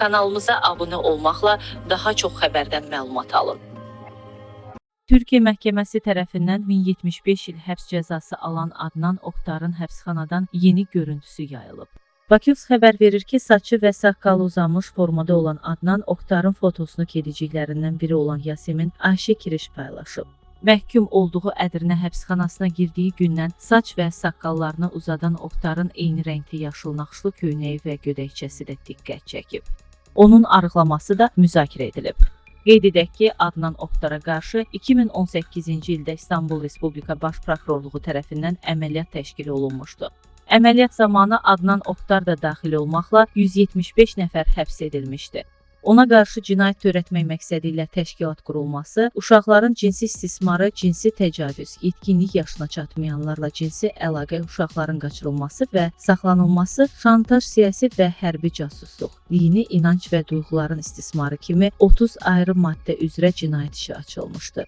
Kanalımıza abunə olmaqla daha çox xəbərdən məlumat alın. Türkiyə məhkəməsi tərəfindən 1075 il həbs cəzası alan Adnan Oqtarın həbsxanadan yeni görüntüsü yayılıb. Bakıs xəbər verir ki, saçı və saqqalı uzanmış formada olan Adnan Oqtarın fotosunu kediciklərindən biri olan Yasemin Ayşə Kiriş paylaşıb. Məhkum olduğu Ədirnə həbsxanasına girdiyi gündən saç və saqqallarını uzadan Oqtarın eyni rəngli yaşıl naxışlı köynəyi və gödəkçəsi də diqqət çəkib. Onun arıqlaması da müzakirə edilib. Qeyd edək ki, Adnan Oxtara qarşı 2018-ci ildə İstanbul Respublika Baş Prokurorluğu tərəfindən əməliyyat təşkil olunmuşdu. Əməliyyat zamanı Adnan Oxtar da daxil olmaqla 175 nəfər həbs edilmişdi. Ona qarşı cinayət törətmək məqsədi ilə təşkilat qurulması, uşaqların cinsi istismarı, cinsi təcavüz, yetkinlik yaşına çatmayanlarla cinsi əlaqə, uşaqların qaçırılması və saxlanılması, şantaj, siyasi və hərbi casusluq, dini inanc və duyğuların istismarı kimi 30 ayrı maddə üzrə cinayət işi açılmışdı.